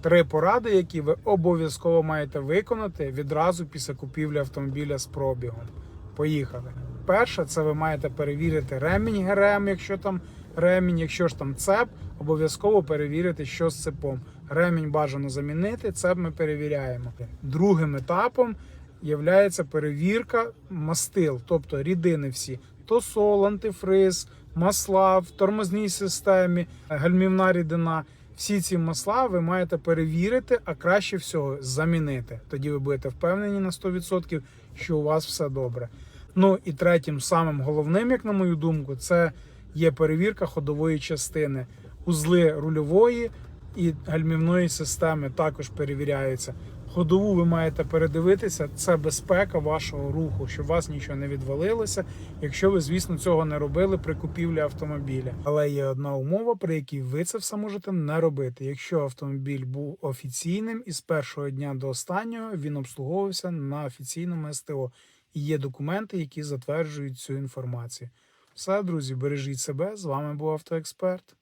Три поради, які ви обов'язково маєте виконати відразу після купівлі автомобіля з пробігом. Поїхали. Перше, це ви маєте перевірити ремінь ГРМ, якщо там ремінь, якщо ж там цеп, обов'язково перевірити, що з цепом. Ремінь бажано замінити, цеп ми перевіряємо. Другим етапом є перевірка мастил, тобто рідини всі. Тосол, антифриз, масла в тормозній системі, гальмівна рідина. Всі ці масла ви маєте перевірити, а краще всього замінити. Тоді ви будете впевнені на 100%, що у вас все добре. Ну і третім, самим головним, як на мою думку, це є перевірка ходової частини. Узли рульової і гальмівної системи також перевіряються. Ходову ви маєте передивитися, це безпека вашого руху, щоб вас нічого не відвалилося, якщо ви, звісно, цього не робили при купівлі автомобіля. Але є одна умова, при якій ви це все можете не робити. Якщо автомобіль був офіційним і з першого дня до останнього він обслуговувався на офіційному СТО. І є документи, які затверджують цю інформацію. Все, друзі, бережіть себе. З вами був автоексперт.